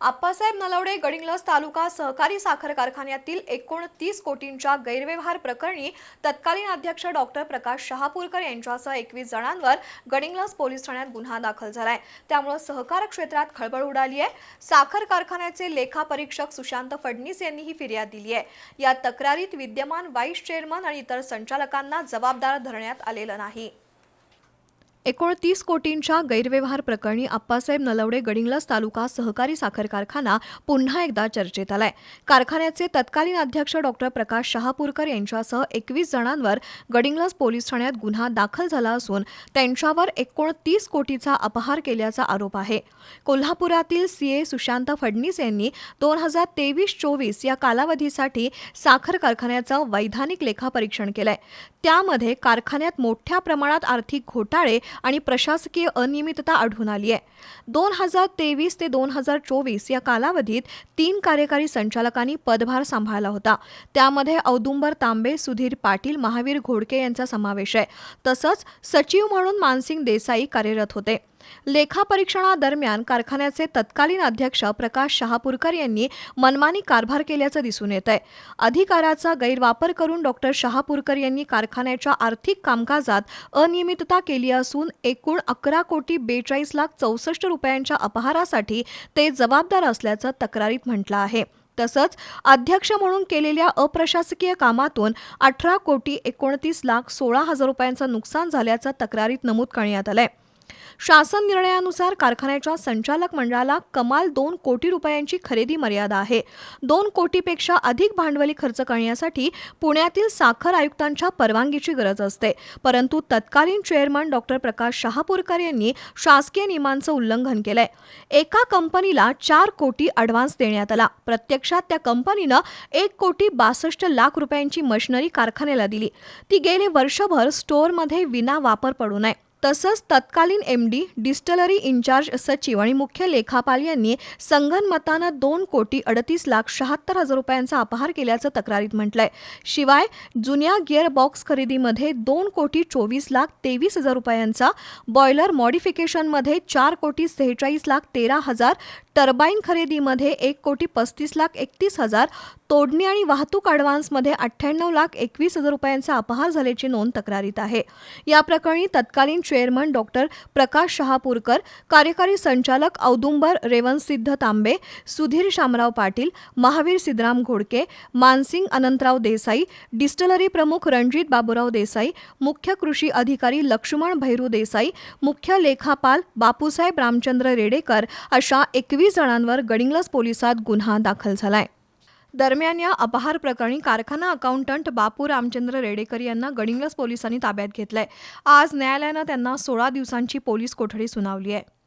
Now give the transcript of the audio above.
आप्पासाहेब नलवडे गडिंगलस तालुका सहकारी साखर कारखान्यातील एकोणतीस कोटींच्या गैरव्यवहार प्रकरणी तत्कालीन अध्यक्ष डॉक्टर प्रकाश शहापूरकर यांच्यासह एकवीस जणांवर गडिंग्लज पोलीस ठाण्यात गुन्हा दाखल झालाय. त्यामुळे सहकार क्षेत्रात खळबळ उडाली आहे. साखर कारखान्याचे लेखापरीक्षक सुशांत फडणीस यांनी ही फिर्याद दिली आहे. या तक्रारीत विद्यमान व्हाईस चेअरमन आणि इतर संचालकांना जबाबदार धरण्यात आलेलं नाही. एकोणतीस कोटींच्या गैरव्यवहार प्रकरणी आप्पासाहेब नलवडे गडिंग्लस तालुका सहकारी साखर कारखाना पुन्हा एकदा चर्चेत आलाय. कारखान्याचे तत्कालीन अध्यक्ष डॉक्टर प्रकाश शहापूरकर यांच्यासह एकवीस जणांवर गडिंग्लस पोलीस ठाण्यात गुन्हा दाखल झाला असून त्यांच्यावर एकोणतीस कोटीचा अपहार केल्याचा आरोप आहे. कोल्हापुरातील सीए सुशांत फडणीस यांनी दोन हजार तेवीस चोवीस या कालावधीसाठी साखर कारखान्याचं वैधानिक लेखापरीक्षण केलंय. त्यामध्ये कारखान्यात मोठ्या प्रमाणात आर्थिक घोटाळे आणि प्रशासकीय अनियमितता आढळून आली आहे. दोन हजार तेवीस ते दोन हजार चोवीस या कालावधीत तीन कार्यकारी संचालकांनी पदभार सांभाळला होता. त्यामध्ये औदुंबर तांबे सुधीर पाटील महावीर घोडके यांचा समावेश आहे. तसंच सचिव म्हणून मानसिंग देसाई कार्यरत होते. लेखापरीक्षणादरम्यान कारखान्याचे तत्कालीन अध्यक्ष प्रकाश शहापूरकर यांनी मनमानी कारभार केल्याचं दिसून येत आहे अधिकाराचा गैरवापर करून डॉक्टर शहापूरकर यांनी कारखान्याच्या आर्थिक कामकाजात अनियमितता केली असून एकूण अकरा कोटी बेचाळीस लाख चौसष्ट रुपयांच्या अपहारासाठी ते जबाबदार असल्याचं तक्रारीत म्हटलं आहे. तसंच अध्यक्ष म्हणून केलेल्या अप्रशासकीय कामातून अठरा कोटी एकोणतीस लाख सोळा हजार रुपयांचं नुकसान झाल्याचं तक्रारीत नमूद करण्यात आलंय. शासन निर्णयानुसार कारखान्याच्या संचालक मंडळाला कमाल दोन कोटी रुपयांची खरेदी मर्यादा आहे. दोन कोटीपेक्षा अधिक भांडवली खर्च करण्यासाठी पुण्यातील साखर आयुक्तांच्या परवानगीची गरज असते. परंतु तत्कालीन चेअरमन डॉक्टर प्रकाश शहापूरकर यांनी शासकीय नियमांचं उल्लंघन केलंय. एका कंपनीला चार कोटी अडव्हान्स देण्यात आला. प्रत्यक्षात त्या कंपनीनं एक कोटी बासष्ट लाख रुपयांची मशिनरी कारखान्याला दिली. ती गेले वर्षभर स्टोअरमध्ये विना वापर पडू नये. तसंच तत्कालीन एम डी डिस्टलरी इन्चार्ज सचिव आणि मुख्य लेखापाल यांनी संगनमतानं दोन कोटी अडतीस लाख शहात्तर हजार रुपयांचा अपहार केल्याचं तक्रारीत म्हटलंय. शिवाय जुन्या गिअर बॉक्स खरेदीमध्ये दोन कोटी चोवीस लाख तेवीस हजार रुपयांचा बॉयलर मॉडिफिकेशनमध्ये चार कोटी सेहेचाळीस लाख तेरा हजार टर्बाईन खरेदीमध्ये एक कोटी पस्तीस लाख एकतीस हजार तोडणी आणि वाहतूक अडव्हान्समध्ये अठ्ठ्याण्णव लाख एकवीस हजार रुपयांचा अपहार झाल्याची नोंद तक्रारीत आहे. या प्रकरणी तत्कालीन चेअरमन डॉक्टर प्रकाश शहापूरकर कार्यकारी संचालक औदुंबर रेवनसिद्ध तांबे सुधीर शामराव पाटील महावीर सिद्धराम घोडके मानसिंग अनंतराव देसाई डिस्टलरी प्रमुख रणजित बाबूराव देसाई मुख्य कृषी अधिकारी लक्ष्मण भैरू देसाई मुख्य लेखापाल बापूसाहेब रामचंद्र रेडेकर अशा एकवीस जणांवर गडिंग्लज पोलिसात गुन्हा दाखल झालाय. दरम्यान या अपहार प्रकरणी कारखाना अकाउंटंट बापू रामचंद्र रेडेकर यांना गडिंग्लस पोलिसांनी ताब्यात घेतलंय. आज न्यायालयानं त्यांना सोळा दिवसांची पोलीस कोठडी सुनावली आहे.